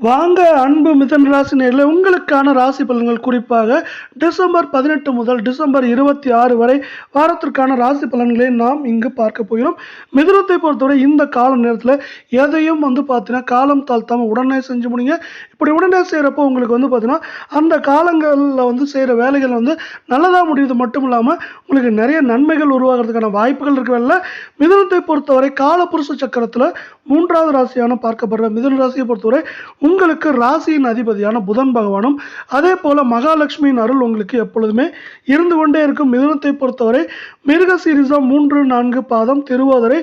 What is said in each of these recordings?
வாங்க அன்பு மிதன் ராசி நேரில் உங்களுக்கான ராசி பலன்கள் குறிப்பாக டிசம்பர் பதினெட்டு முதல் டிசம்பர் இருபத்தி ஆறு வரை வாரத்திற்கான ராசி பலன்களை நாம் இங்கு பார்க்க போகிறோம். மிதுனத்தை பொறுத்தவரை இந்த கால நேரத்தில் எதையும் வந்து பார்த்தீங்கன்னா காலம் தாழ்த்தாமல் உடனே செஞ்சு முடிங்க. இப்படி உடனே செய்கிறப்போ உங்களுக்கு வந்து பார்த்தீங்கன்னா அந்த காலங்களில் வந்து செய்கிற வேலைகள் வந்து நல்லதாக முடியுது மட்டும் இல்லாமல் உங்களுக்கு நிறைய நன்மைகள் உருவாகிறதுக்கான வாய்ப்புகள் இருக்கிறதில்ல மிதுனத்தை பொறுத்தவரை காலப்புருஷ சக்கரத்தில் மூன்றாவது ராசியான பார்க்கப்படுற மிதன ராசியை பொறுத்தவரை உங்களுக்கு ராசியின் அதிபதியான புதன் பகவானும் அதே போல் மகாலட்சுமியின் அருள் உங்களுக்கு எப்பொழுதுமே இருந்து கொண்டே இருக்கும். மிதுனத்தை பொறுத்தவரை மிருக சீரிசம் மூன்று நான்கு பாதம் திருவாதிரை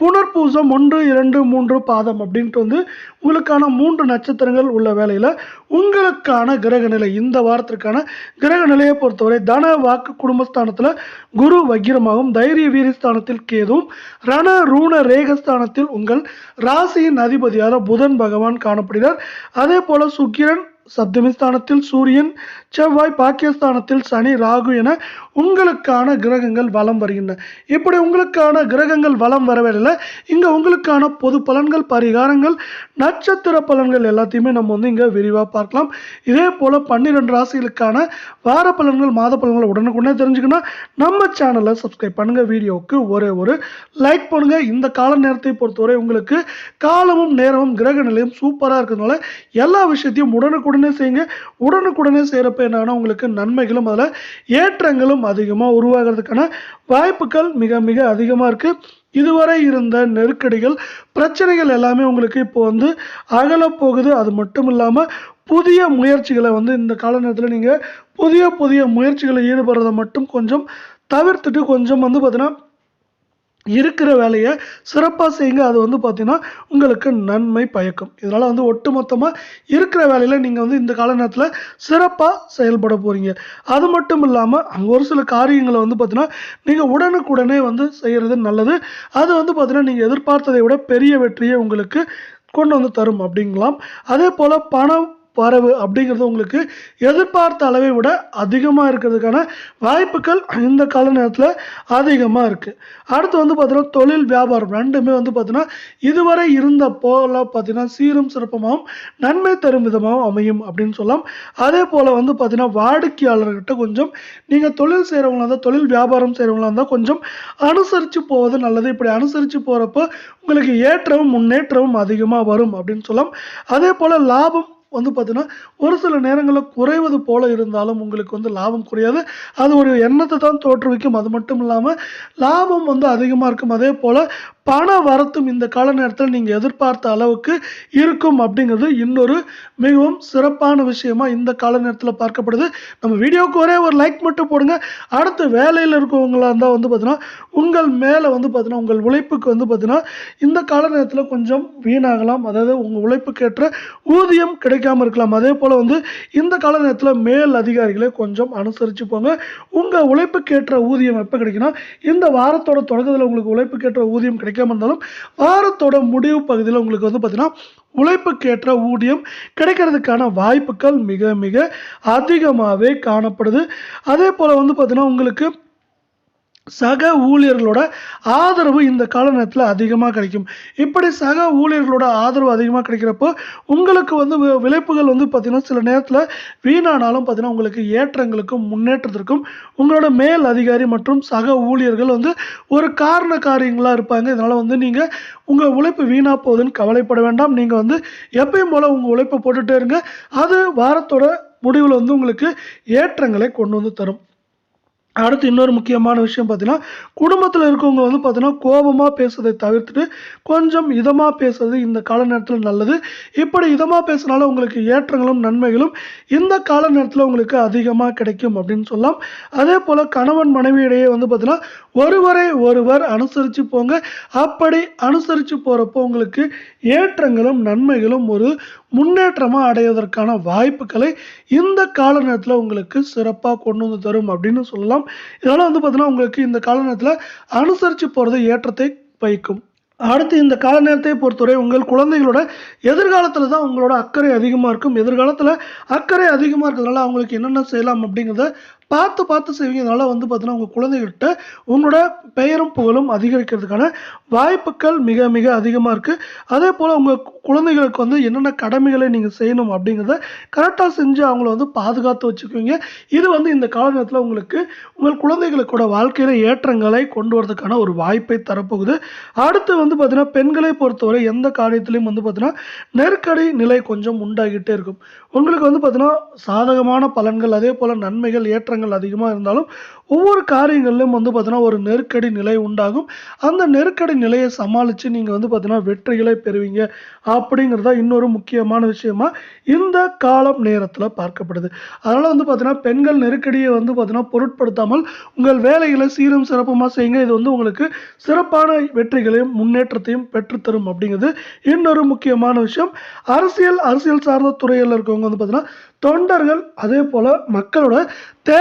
புனர்பூசம் ஒன்று இரண்டு மூன்று பாதம் அப்படின்ட்டு வந்து உங்களுக்கான மூன்று நட்சத்திரங்கள் உள்ள வேலையில் உங்களுக்கான கிரக நிலை இந்த வாரத்திற்கான கிரக நிலையை பொறுத்தவரை தன வாக்கு குடும்பஸ்தானத்தில் குரு வக்கிரமாகவும் தைரிய வீரஸ்தானத்தில் கேதுவும் ரண ரூண ரேகஸ்தானத்தில் உங்கள் ராசியின் அதிபதியான புதன் பகவான் காணப்படுகிறார். அதே போல சுக்கிரன் சப்தமிஸ்தானத்தில் சூரியன் செவ்வாய் பாக்கியஸ்தானத்தில் சனி ராகு என உங்களுக்கான கிரகங்கள் வலம் வருகின்றன. இப்படி உங்களுக்கான கிரகங்கள் வலம் வரவேல இங்கே உங்களுக்கான பொது பலன்கள் பரிகாரங்கள் நட்சத்திர பலன்கள் எல்லாத்தையுமே நம்ம வந்து இங்கே விரிவாக பார்க்கலாம். இதே போல் பன்னிரெண்டு ராசிகளுக்கான வார பலன்கள் மாத பலன்கள் உடனுக்குடனே தெரிஞ்சுக்கணும். நம்ம சேனலை சப்ஸ்கிரைப் பண்ணுங்கள் வீடியோவுக்கு ஒரே ஒரு லைக் பண்ணுங்கள் இந்த கால நேரத்தை பொறுத்தவரை உங்களுக்கு காலமும் நேரமும் கிரக நிலையும் சூப்பராக இருக்கிறதுனால எல்லா விஷயத்தையும் உடனுக்குடனே செய்யுங்க. உடனுக்குடனே செய்கிறப்ப என்னன்னா உங்களுக்கு நன்மைகளும் அதில் ஏற்றங்களும் அதிகமாக உருவாகிறதுக்கான வாய்ப்புகள் மிக மிக அதிகமாக இருக்குது இதுவரை இருந்த நெருக்கடிகள் பிரச்சனைகள் எல்லாமே உங்களுக்கு இப்போ வந்து அகலப் போகுது அது மட்டும் இல்லாமல் புதிய முயற்சிகளை வந்து இந்த கால நேரத்தில் நீங்கள் புதிய புதிய முயற்சிகளை ஈடுபடுறதை மட்டும் கொஞ்சம் தவிர்த்துட்டு கொஞ்சம் வந்து பார்த்தீங்கன்னா இருக்கிற வேலையை சிறப்பாக செய்யுங்க. அது வந்து பார்த்திங்கன்னா உங்களுக்கு நன்மை பயக்கும். இதனால் வந்து ஒட்டுமொத்தமாக இருக்கிற வேலையில் நீங்கள் வந்து இந்த கால நேரத்தில் சிறப்பாக செயல்பட போகிறீங்க அது மட்டும் இல்லாமல் ஒரு சில காரியங்களை வந்து பார்த்தீங்கன்னா நீங்கள் உடனுக்குடனே வந்து செய்கிறது நல்லது. அது வந்து பார்த்திங்கன்னா நீங்கள் எதிர்பார்த்ததை விட பெரிய வெற்றியை உங்களுக்கு கொண்டு வந்து தரும் அப்படிங்களாம் அதே போல் பணம் வரவு அப்படிங்கிறது உங்களுக்கு எதிர்பார்த்த அளவை விட அதிகமாக இருக்கிறதுக்கான வாய்ப்புகள் இந்த கால நேரத்தில் அதிகமாக இருக்குது அடுத்து வந்து பார்த்தீங்கன்னா தொழில் வியாபாரம் ரெண்டுமே வந்து பார்த்தீங்கன்னா இதுவரை இருந்த போல பார்த்தீங்கன்னா சீரும் சிறப்பமாகவும் நன்மை தரும் விதமாகவும் அமையும் அப்படின்னு சொல்லலாம். அதே போல் வந்து பார்த்தீங்கன்னா வாடிக்கையாளர்கிட்ட கொஞ்சம் நீங்கள் தொழில் செய்கிறவங்களா இருந்தால் தொழில் வியாபாரம் செய்கிறவங்களா இருந்தால் கொஞ்சம் அனுசரித்து போவது நல்லது. இப்படி அனுசரித்து போகிறப்போ உங்களுக்கு ஏற்றமும் முன்னேற்றமும் அதிகமாக வரும் அப்படின்னு சொல்லலாம். அதே போல் லாபம் வந்து பார்த்தீங்கன்னா ஒரு சில நேரங்களில் குறைவது போல இருந்தாலும் உங்களுக்கு வந்து லாபம் குறையாது. அது ஒரு எண்ணத்தை தான் தோற்றுவிக்கும். அது மட்டும் இல்லாமல் லாபம் வந்து அதிகமாக இருக்கும். அதே போல் பண வரத்தும் இந்த கால நேரத்தில் நீங்கள் எதிர்பார்த்த அளவுக்கு இருக்கும் அப்படிங்கிறது இன்னொரு மிகவும் சிறப்பான விஷயமா இந்த கால நேரத்தில் பார்க்கப்படுது. நம்ம வீடியோவுக்கு ஒரே ஒரு லைக் மட்டும் போடுங்க. அடுத்து வேலையில் இருக்கவங்களா இருந்தால் வந்து பார்த்தீங்கன்னா உங்கள் மேலே வந்து பார்த்தீங்கன்னா உங்கள் உழைப்புக்கு வந்து பார்த்தீங்கன்னா இந்த கால நேரத்தில் கொஞ்சம் வீணாகலாம். அதாவது உங்கள் உழைப்புக்கேற்ற ஊதியம் கிடைக்காம இருக்கலாம். அதே போல் வந்து இந்த கால நேரத்தில் மேல் அதிகாரிகளை கொஞ்சம் அனுசரித்து போங்க. உங்கள் உழைப்புக்கேற்ற ஊதியம் எப்போ கிடைக்குன்னா இந்த வாரத்தோட தொடக்கத்தில் உங்களுக்கு உழைப்புக்கேற்ற ஊதியம் கிடைக்கும் இருந்தாலும் வாரத்தோட முடிவு பகுதியில் உங்களுக்கு வந்து பார்த்திங்கன்னா உழைப்புக்கேற்ற ஊதியம் கிடைக்கிறதுக்கான வாய்ப்புகள் மிக மிக அதிகமாகவே காணப்படுது. அதே போல் வந்து பார்த்திங்கன்னா உங்களுக்கு சக ஊழியர்களோட ஆதரவு இந்த கால நேரத்தில் அதிகமாக கிடைக்கும். இப்படி சக ஊழியர்களோட ஆதரவு அதிகமாக கிடைக்கிறப்போ உங்களுக்கு வந்து விளைப்புகள் வந்து பார்த்திங்கன்னா சில நேரத்தில் வீணானாலும் பார்த்தீங்கன்னா உங்களுக்கு ஏற்றங்களுக்கும் முன்னேற்றத்திற்கும் உங்களோட மேல் அதிகாரி மற்றும் சக ஊழியர்கள் வந்து ஒரு காரண காரியங்களாக இருப்பாங்க. இதனால் வந்து நீங்கள் உங்கள் உழைப்பு வீணாக போகுதுன்னு கவலைப்பட வேண்டாம். நீங்கள் வந்து எப்பயும் போல் உங்கள் உழைப்பை போட்டுகிட்டே இருங்க. அது வாரத்தோட முடிவில் வந்து உங்களுக்கு ஏற்றங்களை கொண்டு வந்து தரும். அடுத்து இன்னொரு முக்கியமான விஷயம் பார்த்தீங்கன்னா குடும்பத்தில் இருக்கவங்க வந்து பார்த்தீங்கன்னா கோபமாக பேசுறதை தவிர்த்துட்டு கொஞ்சம் இதமாக பேசுறது இந்த கால நேரத்தில் நல்லது. இப்படி இதமாக பேசுனால உங்களுக்கு ஏற்றங்களும் நன்மைகளும் இந்த கால நேரத்தில் உங்களுக்கு அதிகமாக கிடைக்கும் அப்படின்னு சொல்லலாம். அதே போல் கணவன் மனைவியிடையே வந்து பார்த்தீங்கன்னா ஒருவரை ஒருவர் அனுசரித்து போங்க. அப்படி அனுசரித்து போகிறப்போ உங்களுக்கு ஏற்றங்களும் நன்மைகளும் ஒரு முன்னேற்றமாக அடைவதற்கான வாய்ப்புகளை இந்த கால நேரத்தில் உங்களுக்கு சிறப்பாக கொண்டு வந்து தரும் அப்படின்னு சொல்லலாம். இதனால் வந்து பார்த்தீங்கன்னா உங்களுக்கு இந்த கால நேரத்தில் அனுசரித்து போகிறது ஏற்றத்தை வைக்கும் அடுத்து இந்த கால நேரத்தை பொறுத்தவரை உங்கள் குழந்தைகளோட எதிர்காலத்தில் தான் உங்களோட அக்கறை அதிகமாக இருக்கும். எதிர்காலத்தில் அக்கறை அதிகமாக இருக்கிறதுனால அவங்களுக்கு என்னென்ன செய்யலாம் அப்படிங்கிறத பார்த்து பார்த்து செய்வீங்கனால வந்து பார்த்தீங்கன்னா உங்கள் குழந்தைகிட்ட உங்களோட பெயரும் புகழும் அதிகரிக்கிறதுக்கான வாய்ப்புகள் மிக மிக அதிகமாக இருக்குது அதே போல் உங்கள் குழந்தைகளுக்கு வந்து என்னென்ன கடமைகளை நீங்கள் செய்யணும் அப்படிங்கிறத கரெக்டாக செஞ்சு அவங்கள வந்து பாதுகாத்து வச்சுக்குவீங்க. இது வந்து இந்த காலகட்டத்தில் உங்களுக்கு உங்கள் குழந்தைகளுக்கூட வாழ்க்கையில் ஏற்றங்களை கொண்டு வரதுக்கான ஒரு வாய்ப்பை தரப்போகுது. அடுத்து வந்து பார்த்தீங்கன்னா பெண்களை பொறுத்தவரை எந்த காரியத்திலையும் வந்து பார்த்தீங்கன்னா நெருக்கடி நிலை கொஞ்சம் உண்டாகிட்டே இருக்கும். உங்களுக்கு வந்து பார்த்தீங்கன்னா சாதகமான பலன்கள் அதே போல் நன்மைகள் ஏற்றங்கள் அதிகமாக இருந்தாலும் ஒவ்வொரு காரியங்களிலும் வந்து பார்த்தீங்கன்னா ஒரு நெருக்கடி நிலை உண்டாகும். அந்த நெருக்கடி நிலையை சமாளித்து நீங்கள் வந்து பார்த்தீங்கன்னா வெற்றிகளை பெறுவீங்க அப்படிங்கிறதா இன்னொரு முக்கியமான விஷயமா இந்த காலம் நேரத்தில் பார்க்கப்படுது. அதனால் வந்து பார்த்தீங்கன்னா பெண்கள் நெருக்கடியை வந்து பார்த்தீங்கன்னா பொருட்படுத்தாமல் உங்கள் வேலைகளை சீரும் சிறப்புமாக செய்யுங்க. இது வந்து உங்களுக்கு சிறப்பான வெற்றிகளையும் முன்னேற்றத்தையும் பெற்றுத்தரும் அப்படிங்கிறது இன்னொரு முக்கியமான விஷயம். அரசியல் அரசியல் சார்ந்த துறையில் இருக்கவங்க வந்து பார்த்தீங்கன்னா தொண்டர்கள் அதே போல் மக்களோட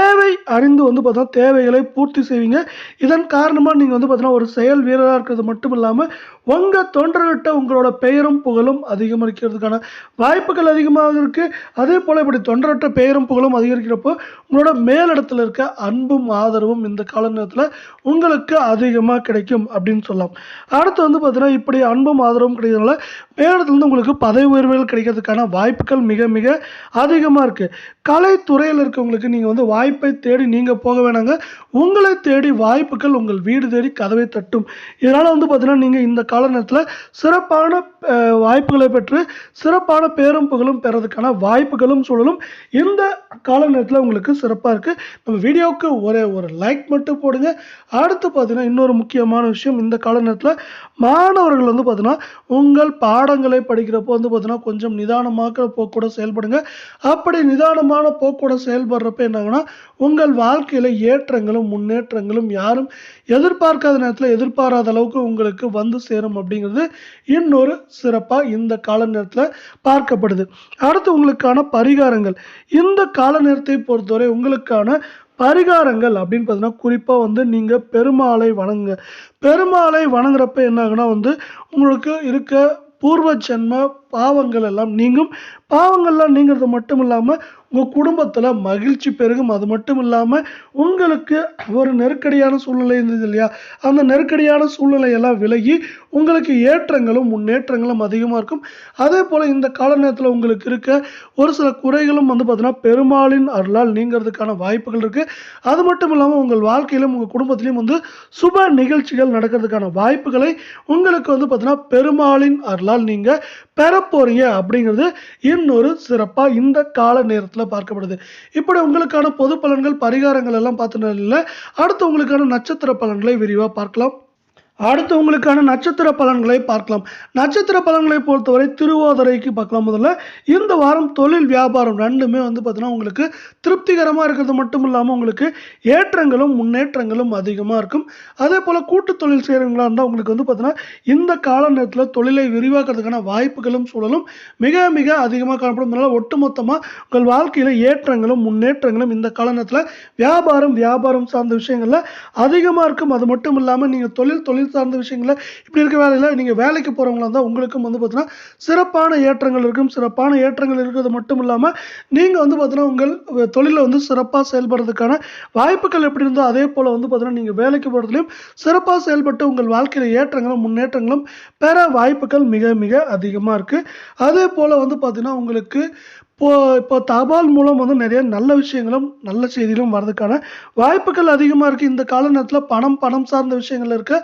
தேவை அறிந்து வந்து பார்த்தீங்கன்னா தேவைகளை பூர்த்தி செய்வீங்க. இதன் காரணமாக நீங்கள் வந்து பார்த்தீங்கன்னா ஒரு செயல் வீரராக இருக்கிறது மட்டும் இல்லாமல் உங்கள் தொண்டர்கிட்ட உங்களோட பெயரும் புகழும் அதிகரிக்கிறதுக்கான வாய்ப்புகள் அதிகமாக இருக்குது அதே போல் இப்படி தொண்டர்கிட்ட பெயரும் புகழும் அதிகரிக்கிறப்போ உங்களோட மேலிடத்தில் இருக்க அன்பும் ஆதரவும் இந்த கால நேரத்தில் உங்களுக்கு அதிகமாக கிடைக்கும் அப்படின்னு சொல்லலாம். அடுத்து வந்து பார்த்தீங்கன்னா இப்படி அன்பும் ஆதரவும் கிடைக்கிறதுனால மேலிடத்துலேருந்து உங்களுக்கு பதவி உயர்வுகள் கிடைக்கிறதுக்கான வாய்ப்புகள் மிக மிக அதிகமாக இருக்குது கலைத்துறையில் இருக்கவங்களுக்கு நீங்கள் வந்து வாய்ப்பு தேடி நீங்கள் போக வேணாங்க. உங்களை தேடி வாய்ப்புகள் உங்கள் வீடு தேடி கதவை தட்டும். இதனால் வந்து பார்த்தீங்கன்னா நீங்கள் இந்த கால நேரத்தில் சிறப்பான வாய்ப்புகளை பெற்று சிறப்பான பேரும் புகழும் பெறதுக்கான வாய்ப்புகளும் சூழலும் இந்த கால நேரத்தில் உங்களுக்கு சிறப்பாக இருக்குது நம்ம வீடியோவுக்கு ஒரே ஒரு லைக் மட்டும் போடுங்க. அடுத்து பார்த்தீங்கன்னா இன்னொரு முக்கியமான விஷயம் இந்த கால நேரத்தில் மாணவர்கள் வந்து பார்த்தீங்கன்னா உங்கள் பாடங்களை படிக்கிறப்போ வந்து பார்த்தீங்கன்னா கொஞ்சம் நிதானமாக போக்கூட செயல்படுங்க. அப்படி நிதானமான போக்கூட செயல்படுறப்ப என்னாங்கன்னா உங்கள் வாழ்க்கையில் ஏற்றங்களும் முன்னேற்றங்களும் யாரும் எதிர்பார்க்காத நேரத்தில் எதிர்பாராத அளவுக்கு உங்களுக்கு வந்து சேரும் அப்படிங்கிறது இன்னொரு சிறப்பாக இந்த கால நேரத்தில் பார்க்கப்படுது. அடுத்து உங்களுக்கான பரிகாரங்கள். இந்த கால நேரத்தை பொறுத்தவரை உங்களுக்கான பரிகாரங்கள் அப்படின்னு பார்த்தீங்கன்னா குறிப்பாக வந்து நீங்கள் பெருமாளை வணங்குங்க பெருமாளை வணங்குறப்ப என்ன ஆகுனா வந்து உங்களுக்கு இருக்க பூர்வ ஜென்ம பாவங்கள் எல்லாம் நீங்கும். பாவங்கள்லாம் நீங்கிறது மட்டும் இல்லாமல் உங்கள் குடும்பத்தில் மகிழ்ச்சி பெருகும். அது மட்டும் இல்லாமல் உங்களுக்கு ஒரு நெருக்கடியான சூழ்நிலை இருந்தது இல்லையா? அந்த நெருக்கடியான சூழ்நிலையெல்லாம் விலகி உங்களுக்கு ஏற்றங்களும் முன்னேற்றங்களும் அதிகமாக இருக்கும். அதே போல் இந்த கால நேரத்தில் உங்களுக்கு இருக்க ஒரு சில குறைகளும் வந்து பார்த்திங்கன்னா பெருமாளின் அருளால் நீங்கிறதுக்கான வாய்ப்புகள் இருக்குது அது மட்டும் இல்லாமல் உங்கள் வாழ்க்கையிலும் உங்கள் குடும்பத்திலையும் வந்து சுப நிகழ்ச்சிகள் நடக்கிறதுக்கான வாய்ப்புகளை உங்களுக்கு வந்து பார்த்திங்கன்னா பெருமாளின் அருளால் நீங்கள் பெற போகிறீங்க அப்படிங்கிறது இன்னொரு சிறப்பாக இந்த கால நேரத்தில் பார்க்கப்படுது. இப்படி உங்களுக்கான பொது பலன்கள் பரிகாரங்கள் எல்லாம் பார்த்துனதில்ல அடுத்து உங்களுக்கான நட்சத்திர பலன்களை விரிவாக பார்க்கலாம். அடுத்து உங்களுக்கான நட்சத்திர பலன்களை பார்க்கலாம். நட்சத்திர பலன்களை பொறுத்தவரை திருவோதரைக்கு பார்க்கலாம் முதல்ல. இந்த வாரம் தொழில் வியாபாரம் ரெண்டுமே வந்து பார்த்தீங்கன்னா உங்களுக்கு திருப்திகரமாக இருக்கிறது மட்டும் இல்லாமல் உங்களுக்கு ஏற்றங்களும் முன்னேற்றங்களும் அதிகமாக இருக்கும். அதே போல் கூட்டு தொழில் செய்கிறவங்களா இருந்தால் உங்களுக்கு வந்து பார்த்தீங்கன்னா இந்த கால நேரத்தில் தொழிலை விரிவாக்குறதுக்கான வாய்ப்புகளும் சூழலும் மிக மிக அதிகமாக காணப்படும். அதனால் ஒட்டுமொத்தமாக உங்கள் வாழ்க்கையில் ஏற்றங்களும் முன்னேற்றங்களும் இந்த கால நேரத்தில் வியாபாரம் வியாபாரம் சார்ந்த விஷயங்களில் அதிகமாக இருக்கும். அது மட்டும் இல்லாமல் நீங்கள் தொழில் தொழில் சார்ந்த விஷயங்களில் இப்படி இருக்க வேலையில் நீங்கள் வேலைக்கு போகிறவங்களா இருந்தால் உங்களுக்கும் வந்து பார்த்தீங்கன்னா சிறப்பான ஏற்றங்கள் இருக்கும். சிறப்பான ஏற்றங்கள் இருக்கிறது மட்டும் இல்லாமல் நீங்கள் வந்து பார்த்தீங்கன்னா உங்கள் தொழிலில் வந்து சிறப்பாக செயல்படுறதுக்கான வாய்ப்புகள் எப்படி இருந்தோ அதே போல் வந்து பார்த்தீங்கன்னா நீங்கள் வேலைக்கு போகிறதுலையும் சிறப்பாக செயல்பட்டு உங்கள் வாழ்க்கையில் ஏற்றங்களும் முன்னேற்றங்களும் பெற வாய்ப்புகள் மிக மிக அதிகமாக இருக்குது அதே போல் வந்து பார்த்தீங்கன்னா உங்களுக்கு இப்போ இப்போ தபால் மூலம் வந்து நிறைய நல்ல விஷயங்களும் நல்ல செய்திகளும் வர்றதுக்கான வாய்ப்புகள் அதிகமாக இருக்குது இந்த கால நேரத்தில் பணம் பணம் சார்ந்த விஷயங்கள் இருக்க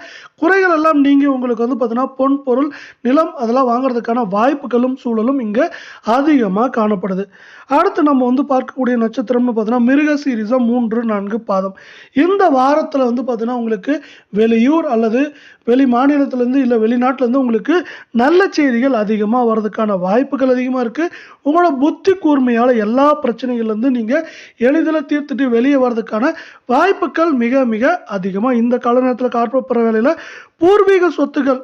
குறைகள் எல்லாம் நீங்கள் உங்களுக்கு வந்து பார்த்தீங்கன்னா பொன் பொருள் நிலம் அதெல்லாம் வாங்குறதுக்கான வாய்ப்புகளும் சூழலும் இங்கே அதிகமாக காணப்படுது. அடுத்து நம்ம வந்து பார்க்கக்கூடிய நட்சத்திரம்னு பார்த்தீங்கன்னா மிருக சீரிஸாக மூன்று நான்கு பாதம். இந்த வாரத்தில் வந்து பார்த்தீங்கன்னா உங்களுக்கு வெளியூர் அல்லது வெளி மாநிலத்திலேருந்து இல்லை வெளிநாட்டிலேருந்து உங்களுக்கு நல்ல செய்திகள் அதிகமாக வர்றதுக்கான வாய்ப்புகள் அதிகமாக இருக்குது உங்களோட புத்தி கூர்மையால் எல்லா பிரச்சனைகள்லேருந்து நீங்கள் எளிதில் தீர்த்துட்டு வெளியே வர்றதுக்கான வாய்ப்புகள் மிக மிக அதிகமாக இந்த கால நேரத்தில் கார்ப்பரேட் வேலையில் பூர்வீக சொத்துகள்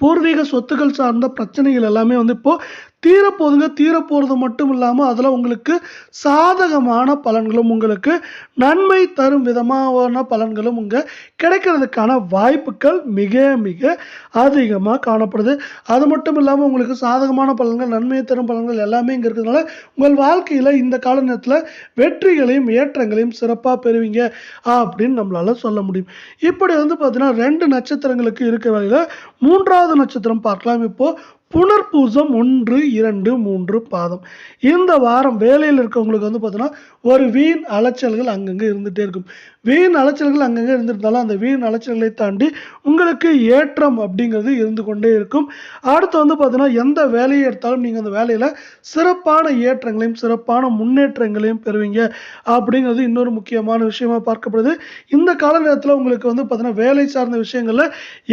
பூர்வீக சொத்துக்கள் சார்ந்த பிரச்சனைகள் எல்லாமே வந்து இப்போ தீரப்போகுதுங்க தீரப்போகிறது மட்டும் இல்லாமல் அதில் உங்களுக்கு சாதகமான பலன்களும் உங்களுக்கு நன்மை தரும் விதமான பலன்களும் உங்கள் கிடைக்கிறதுக்கான வாய்ப்புகள் மிக மிக அதிகமாக காணப்படுது. அது மட்டும் இல்லாமல் உங்களுக்கு சாதகமான பலன்கள் நன்மையை தரும் பலன்கள் எல்லாமே இங்கே இருக்கிறதுனால உங்கள் வாழ்க்கையில் இந்த கால நேரத்தில் வெற்றிகளையும் ஏற்றங்களையும் சிறப்பாக பெறுவீங்க அப்படின்னு நம்மளால சொல்ல முடியும். இப்படி வந்து பார்த்தீங்கன்னா ரெண்டு நட்சத்திரங்களுக்கு இருக்க வகையில் மூன்றாவது நட்சத்திரம் பார்க்கலாம். இப்போ புனர்பூசம் ஒன்று இரண்டு மூன்று பாதம். இந்த வாரம் வேலையில் இருக்கவங்களுக்கு வந்து பார்த்தோன்னா ஒரு வீண் அலைச்சல்கள் அங்கங்கே இருந்துகிட்டே இருக்கும். வீண் அலைச்சல்கள் அங்கங்கே இருந்திருந்தாலும் அந்த வீண் அலைச்சல்களை தாண்டி உங்களுக்கு ஏற்றம் அப்படிங்கிறது இருந்து கொண்டே இருக்கும். அடுத்து வந்து பார்த்தீங்கன்னா எந்த வேலையை எடுத்தாலும் நீங்கள் அந்த வேலையில் சிறப்பான ஏற்றங்களையும் சிறப்பான முன்னேற்றங்களையும் பெறுவீங்க அப்படிங்கிறது இன்னொரு முக்கியமான விஷயமா பார்க்கப்படுது. இந்த கால நேரத்தில் உங்களுக்கு வந்து பார்த்தீங்கன்னா வேலை சார்ந்த விஷயங்களில்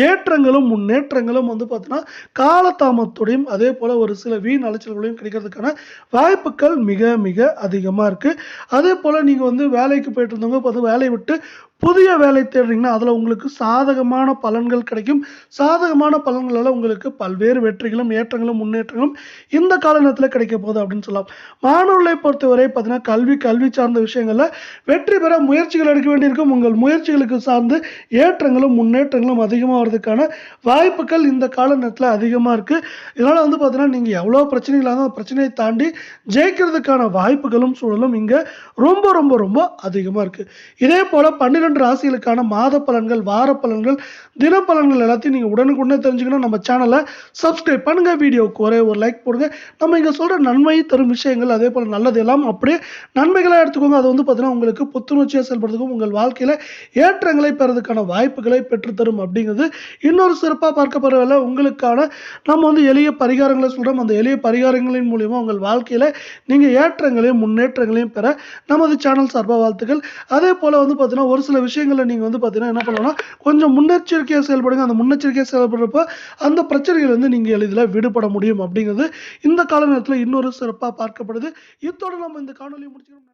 ஏற்றங்களும் முன்னேற்றங்களும் வந்து பார்த்தீங்கன்னா காலதாமத்தோடையும் அதே போல் ஒரு சில வீண் அலைச்சல்களையும் கிடைக்கிறதுக்கான வாய்ப்புகள் மிக மிக அதிகமாக இருக்குது அதே போல் நீங்கள் வந்து வேலைக்கு போயிட்டு இருந்தவங்க பார்த்து வேலையை விட்டு புதிய வேலை தேடுறீங்கன்னா அதில் உங்களுக்கு சாதகமான பலன்கள் கிடைக்கும். சாதகமான பலன்களால் உங்களுக்கு பல்வேறு வெற்றிகளும் ஏற்றங்களும் முன்னேற்றங்களும் இந்த கால நேரத்தில் கிடைக்க போகுது அப்படின்னு சொல்லலாம். மாணவர்களை பொறுத்தவரை பார்த்தீங்கன்னா கல்வி கல்வி சார்ந்த விஷயங்களில் வெற்றி பெற முயற்சிகள் எடுக்க வேண்டியிருக்கும். உங்கள் முயற்சிகளுக்கு சார்ந்து ஏற்றங்களும் முன்னேற்றங்களும் அதிகமாக வரதுக்கான வாய்ப்புகள் இந்த கால நேரத்தில் அதிகமாக இருக்குது இதனால் வந்து பார்த்தீங்கன்னா நீங்கள் எவ்வளோ பிரச்சனைகளாக அந்த பிரச்சனையை தாண்டி ஜெயிக்கிறதுக்கான வாய்ப்புகளும் சூழலும் இங்கே ரொம்ப ரொம்ப ரொம்ப அதிகமாக இருக்குது இதே போல் பன்னிரெண்டு ராசிகளுக்கான மாத பலன்கள் வார பலன்கள் தினப்பலன்கள் எல்லாத்தையும் நீங்கள் உடனுக்குடனே தெரிஞ்சுக்கணும். நம்ம சேனலை சப்ஸ்கிரைப் பண்ணுங்கள் வீடியோவுக்கு ஒரே ஒரு லைக் போடுங்க. நம்ம இங்கே சொல்கிற நன்மை தரும் விஷயங்கள் அதே போல் நல்லது எல்லாம் அப்படியே நன்மைகளாக எடுத்துக்கோங்க. அது வந்து பார்த்தீங்கன்னா உங்களுக்கு புத்துணர்ச்சியாக செயல்படுறதுக்கும் உங்கள் வாழ்க்கையில் ஏற்றங்களை பெறதுக்கான வாய்ப்புகளை பெற்றுத்தரும் அப்படிங்கிறது இன்னொரு சிறப்பாக பார்க்கப்படுறதில்ல உங்களுக்கான நம்ம வந்து எளிய பரிகாரங்களை சொல்கிறோம் அந்த எளிய பரிகாரங்களின் மூலியமாக உங்கள் வாழ்க்கையில் நீங்கள் ஏற்றங்களையும் முன்னேற்றங்களையும் பெற நமது சேனல் சார்பாக வாழ்த்துக்கள். அதே போல் வந்து பார்த்தீங்கன்னா ஒரு சில விஷயங்களை நீங்கள் வந்து பார்த்தீங்கன்னா என்ன பண்ணணும்னா கொஞ்சம் முன்னெச்சரிக்கையாக செயல்படுங்க. அந்த முன்னெச்சரிக்கையாக செயல்படுறப்போ அந்த பிரச்சனைகள் வந்து நீங்கள் எளிதில் விடுபட முடியும் அப்படிங்கிறது இந்த கால நேரத்தில் இன்னொரு சிறப்பாக பார்க்கப்படுது. இத்தோடு நம்ம இந்த காணொலியை முடிச்சுக்கணும்